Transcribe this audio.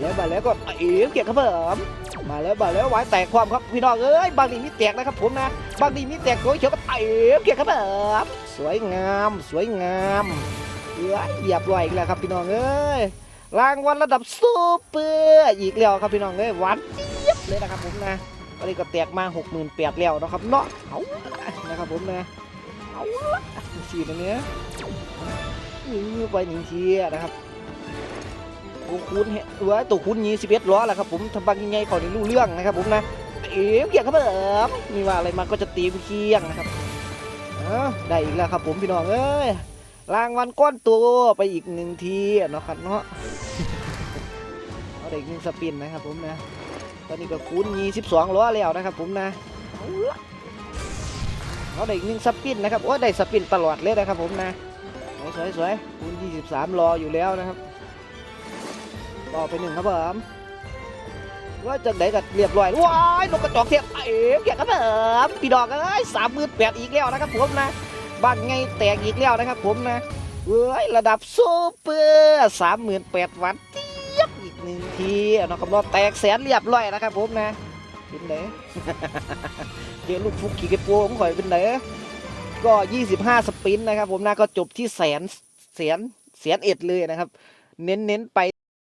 แล้วมาแล้วก็เอ๋เกียร์ครับผมมาแล้วมาแล้วไว้แตกความครับพี่น้องเอ้ยบางทีมีแตกนะครับผมนะบางทีมีแตกโอยเขียวก็เอ๋เกียร์ครับผมสวยงามสวยงามเอ้ยเหยียบไว้อีกแล้วครับพี่น้องเอ้ยรางวัลระดับซูเปอร์อีกแล้วครับพี่น้องเอ้ยหวานเจี๊ยบเลยนะครับผมนะตอนนี้ก็แตกมา6 8 0 0 0แล้วนะครับเนาะเอานะครับผมนะเอาละสีตรงเนี้ยนี่ไปหนึ่งทีนะครับ ตัวคูณเห็นว่าตัวคูณยี่สิบเอ็ดล้อแหละครับผมทำบางยังไงเขาได้รู้เรื่องนะครับผมนะเอ๋เกี่ยงครับเอิมมีว่าอะไรมาก็จะตีเคียงนะครับอได้อีกแล้วครับผมพี่น้องเอ้ยรางวัลก้อนตัวไปอีกหนึ่งทีเนาะครับเนาะเอาได้อีกหนึ่งสปินนะครับผมนะ ตอนนี้ก็คูณยี่สิบสองล้อแล้วนะครับผมนะเอาละเอาได้อีกหนึ่งสปินนะครับโอ้ได้สปินตลอดเลยนะครับผมนะสวยสวยคูณยี่สิบสามรออยู่แล้วนะครับ ต่อไปหนึ่งครับผมว่าจะไหนกันเรียบร้อยว้ายนกกระจอกเทียบเอ๋เกียครับผมพี่ดอกเอ้ยสามหมื่นแปดอีกแล้วนะครับผมนะบ้านไงแตกอีกแล้วนะครับผมนะเว้ยระดับซูเปอร์สามหมื่นแปดวันเทียบอีกหนึ่งทีนะครับเราแตกแสนเรียบร้อยนะครับผมนะเป็นไหนเจอลูกฟุกขี่กระโปรงข่อยเป็นไหนก็25สปรินต์นนะครับผมนะก็จบที่แสนแสนแสนเอ็ดเลยนะครับ เน้นเน้นๆไป